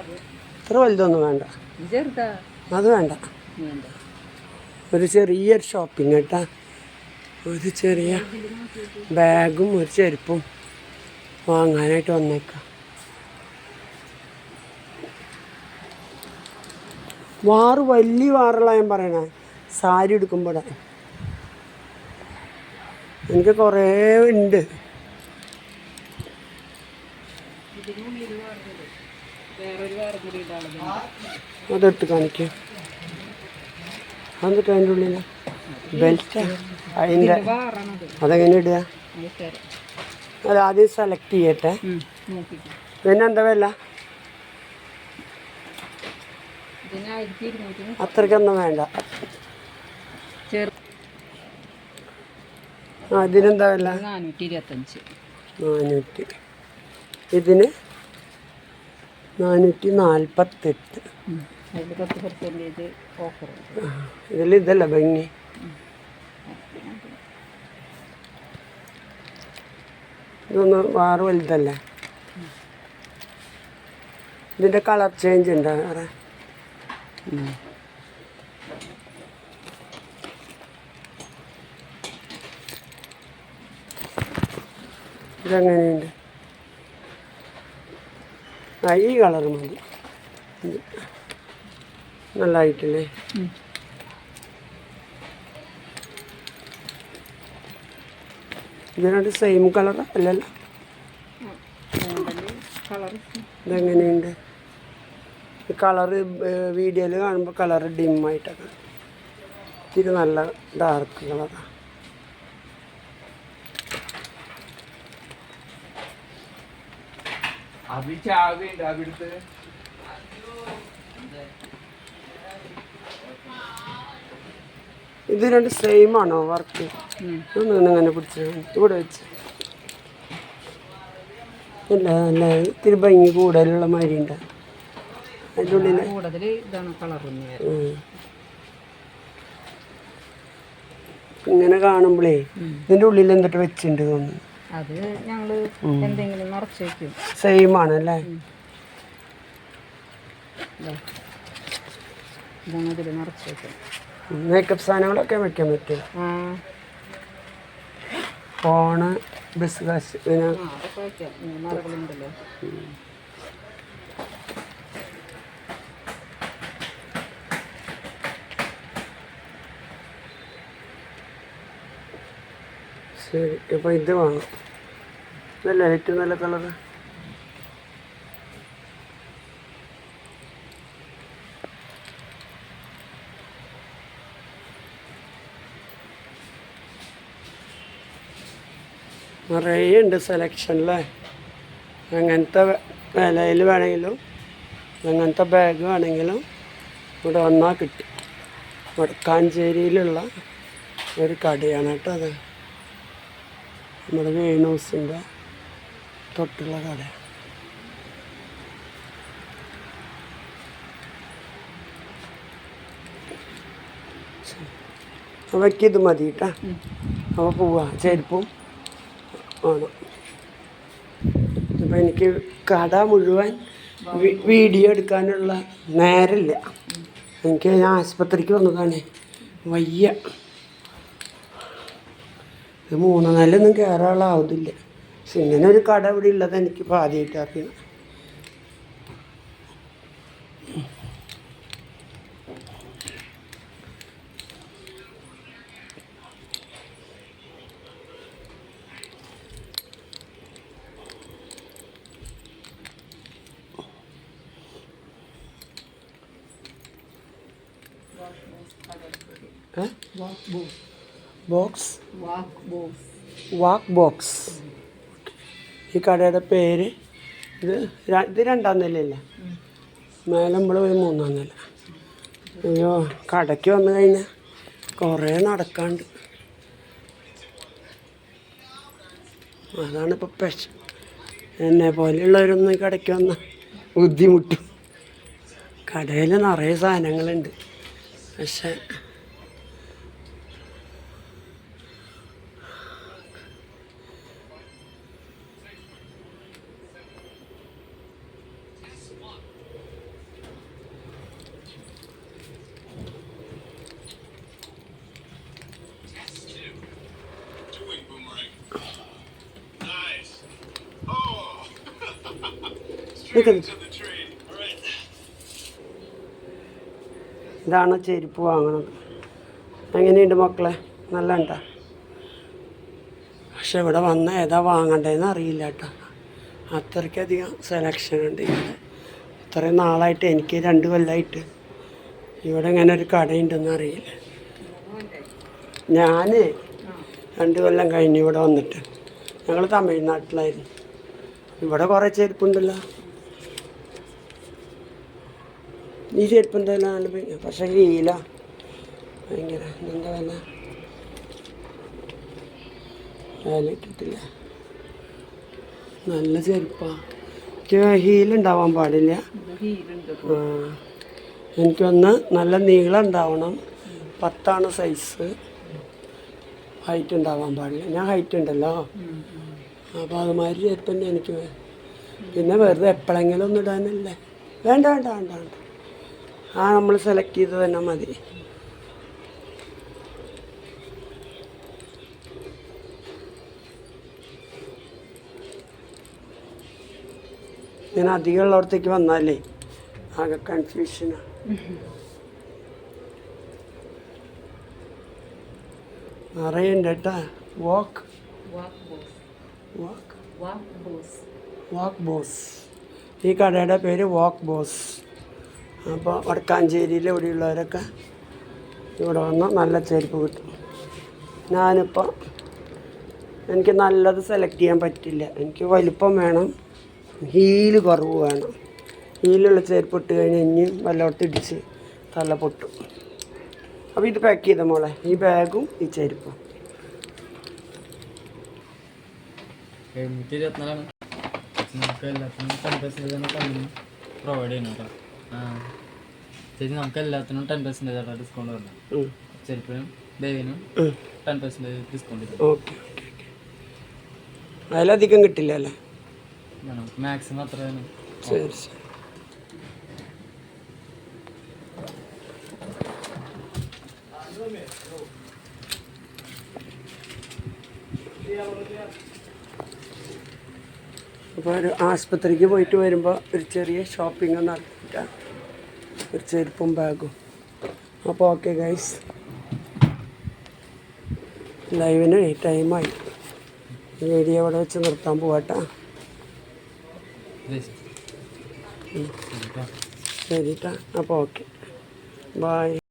ഇത്ര വലുതൊന്നും വേണ്ട. അത് വേണ്ട. വേണ്ട. ഒരു ചെറിയൊരു ഷോപ്പിംഗ് കേട്ടാ. ഒരു ചെറിയ ബാഗും ഒരു ചെരുപ്പും വാങ്ങാനായിട്ട് വന്നേക്കാം. വാറ് വലിയ വാറുള്ള ഞാൻ പറയണേ. സാരി എടുക്കുമ്പോടെ എനിക്ക് കുറേ ഉണ്ട്. അതെടുത്ത് കാണിക്കാം. എന്നിട്ട് അതിന്റെ ഉള്ളിൽ ബെൽറ്റ് അതിന്റെ അതെങ്ങനെ ഇടുക? അത് ആദ്യം സെലക്ട് ചെയ്യട്ടെ. പിന്നെ എന്താ വില? അത്രയ്ക്കൊന്നും വേണ്ട. ഇതിനെന്താ വില? നാനൂറ്റി ഇരുപത്തഞ്ച്. നാനൂറ്റി. ഇതിന്? നാനൂറ്റി നാൽപ്പത്തെട്ട് അതിൽ പത്ത് പെർസെന്റേജ് ഓഫർ ഇതിൽ ഇതല്ല ഭംഗി? ഇതൊന്ന് വാറ് വലുതല്ലേ? ഇതിന്റെ കളർ ചേഞ്ച് ഉണ്ടോ വേറെ. ഇതെങ്ങനെയുണ്ട്? ഈ കളർ മതി. ഇത് നല്ലതായിട്ടില്ലേ ഇതിനകത്ത് സെയിം കളർ അല്ലല്ലോ? കളർ ഇതെങ്ങനെയുണ്ട് കളറ് വീഡിയോയിൽ കാണുമ്പോൾ കളറ് ഡിമ്മായിട്ടൊക്കെ ഇത്തിരി നല്ല ഡാർക്ക് കളറാണ് അവിടുത്തെ ഇത് രണ്ട് സെയിം ആണോ വർക്ക് ഇങ്ങനെ പിടിച്ച് ഇവിടെ വെച്ച്. ഇല്ല അല്ല? ഇത്തിരി ഭംഗി കൂടുതലുള്ള മാതിരി ഉണ്ട്. അതിന്റെ ഉള്ളിൽ കൂടുതൽ ഇതാണ് കളർ ഇങ്ങനെ കാണുമ്പോഴേ ഇതിന്റെ ഉള്ളിൽ എന്തിട്ട് വെച്ചിട്ടുണ്ട് തോന്നുന്നു? അത് ഞങ്ങൾ എന്തെങ്കിലും നിറച്ച് വെക്കും. സെയിം ആണ് അല്ലേ ഇതാണ് ഇതിൽ നിറച്ച് വെക്കും. മേക്കപ്പ് സാധനങ്ങളൊക്കെ വെക്കാൻ പറ്റും ഫോണ് ബസ് കാശ് പിന്നെ അതൊക്കെ വെക്കാം. മറകളുണ്ടല്ലോ ശരി അപ്പോൾ ഇത് വേണം ഇതല്ലേ ഏറ്റവും നല്ല കളർ നിറയെ ഉണ്ട് സെലക്ഷനിലെ അങ്ങനത്തെ വിലയിൽ വേണമെങ്കിലും അങ്ങനത്തെ ബാഗ് വേണമെങ്കിലും ഇവിടെ വന്നാൽ കിട്ടും. വടക്കാഞ്ചേരിയിലുള്ള ഒരു കടയാണ് കേട്ടോ അത്. നമ്മുടെ ഹൗസിന്റെ തൊട്ടുള്ള കട. അവയ്ക്ക് ഇത് മതി കേട്ടാ അവ പോവാ. ചെരുപ്പും വേണം. അപ്പം എനിക്ക് കട മുഴുവൻ വീഡിയോ എടുക്കാനുള്ള നേരമില്ല എനിക്ക് ഞാൻ ആശുപത്രിക്ക് വന്നതാണ്. വയ്യ. ഇത് മൂന്ന് നിലയൊന്നും കയറാനുള്ളാവുന്നില്ല പക്ഷെ ഇങ്ങനെ ഒരു കട ഇവിടെ ഉള്ളത് എനിക്ക് ആദ്യമായിട്ടറിയണം ആദ്യമായിട്ട് ബോ ഏ? Box walk box? Walk box ഈ കടയുടെ പേര്? ഇത് ഇത് രണ്ടാം നിലയല്ലേ? മേലെ നമ്മൾ പോയി മൂന്നാം നില. അയ്യോ കടയ്ക്ക് വന്നു കഴിഞ്ഞാൽ കുറേ നടക്കാണ്ട്. അതാണ് ഇപ്പോൾ പെഷ എന്നെ പോലെയുള്ളവരൊന്നും കടയ്ക്ക് വന്ന ബുദ്ധിമുട്ടും. കടയിൽ നിറയെ സാധനങ്ങളുണ്ട്. പക്ഷേ നിൽക്ക്. ഇതാണ് ചെരുപ്പ് വാങ്ങണത്. എങ്ങനെയുണ്ട് മക്കളെ? നല്ല ഉണ്ടോ? പക്ഷെ ഇവിടെ വന്ന ഏതാ വാങ്ങണ്ടേന്ന് അറിയില്ല കേട്ടോ. അത്രയ്ക്കധികം സെലക്ഷൻ ഉണ്ട് ഇവിടെ. ഇത്രയും നാളായിട്ട് എനിക്ക് രണ്ട് കൊല്ലമായിട്ട് ഇവിടെ ഇങ്ങനെ ഒരു കടയുണ്ടെന്ന് അറിയില്ല. ഞാൻ രണ്ട് കൊല്ലം കഴിഞ്ഞ് ഇവിടെ വന്നിട്ട്. ഞങ്ങൾ തമിഴ്നാട്ടിലായിരുന്നു. ഇവിടെ കുറേ ചെരുപ്പുണ്ടല്ലോ. ഈ ചെരുപ്പ് എന്തായാലും നല്ല ഭംഗി- പക്ഷേ ഹീല ഭയങ്കര എന്താ വില വില കിട്ടില്ല നല്ല ചെരുപ്പാ. എനിക്ക് ഹീലുണ്ടാവാൻ പാടില്ല. എനിക്കൊന്ന് നല്ല നീളം ഉണ്ടാവണം. പത്താണ് സൈസ്. ഹൈറ്റ് ഉണ്ടാവാൻ പാടില്ല. ഞാൻ ഹൈറ്റ് ഉണ്ടല്ലോ. അപ്പോൾ അതുമാതിരി ചെരുപ്പ് തന്നെ എനിക്ക് പിന്നെ വെറുതെ എപ്പോഴെങ്കിലും ഒന്നും ഇടാനല്ലേ. വേണ്ട വേണ്ട വേണ്ട വേണ്ട. ആ നമ്മൾ സെലക്ട് ചെയ്ത് തന്നെ മതി. ഇങ്ങനെ അധികം ഉള്ളവർത്തേക്ക് വന്നാലേ ആകെ കൺഫ്യൂഷനാണ് നിറയുണ്ട് കേട്ടാ walk walk boss walk walk boss walk boss ഈ കടയുടെ പേര് വാക്ക് ബോസ് അപ്പോൾ വടക്കാഞ്ചേരിയിൽ ഇവിടെയുള്ളവരൊക്കെ ഇവിടെ വന്ന് നല്ല ചെരുപ്പ് കിട്ടും. ഞാനിപ്പോൾ എനിക്ക് നല്ലത് സെലക്ട് ചെയ്യാൻ പറ്റില്ല. എനിക്ക് വലിപ്പം വേണം ഹീൽ കുറവ് വേണം. ഹീലുള്ള ചെരുപ്പ് ഇട്ട് കഴിഞ്ഞാൽ ഇനിയും വല്ലയിടത്ത് ഇടിച്ച് തല പൊട്ടും. അപ്പോൾ ഇത് പാക്ക് ചെയ്ത മോളെ? ഈ ബാഗും ഈ ചെരുപ്പും. പ്രൊവൈഡ് ആ ചേച്ചി നമുക്ക് എല്ലാത്തിനും ടെൻ പെർസെന്റേജ് ഡിസ്കൗണ്ട് വരുന്നത്. ചെരുപ്പിനും ബാഗിനും ഉം. ടെൻ പെർസെന്റേജ് ഡിസ്കൗണ്ട് ഓക്കെ അതിലധികം കിട്ടില്ല അല്ലേ? മാക്സിമം അത്ര ശരി ശരി. അപ്പോൾ ഒരു ആസ്പത്രിക്ക് പോയിട്ട് വരുമ്പോൾ ഒരു ചെറിയ ഷോപ്പിംഗ് നടത്തിയിട്ട് ഒരു ചെരുപ്പും ബാഗും അപ്പോൾ ഓക്കെ ഗൈസ് ലൈവിന് ഈ ടൈമായി വീഡിയോ ഇവിടെ വെച്ച് നിർത്താൻ പോവാട്ടാ. ശരി ശരിട്ടാ അപ്പോൾ ഓക്കെ ബായ്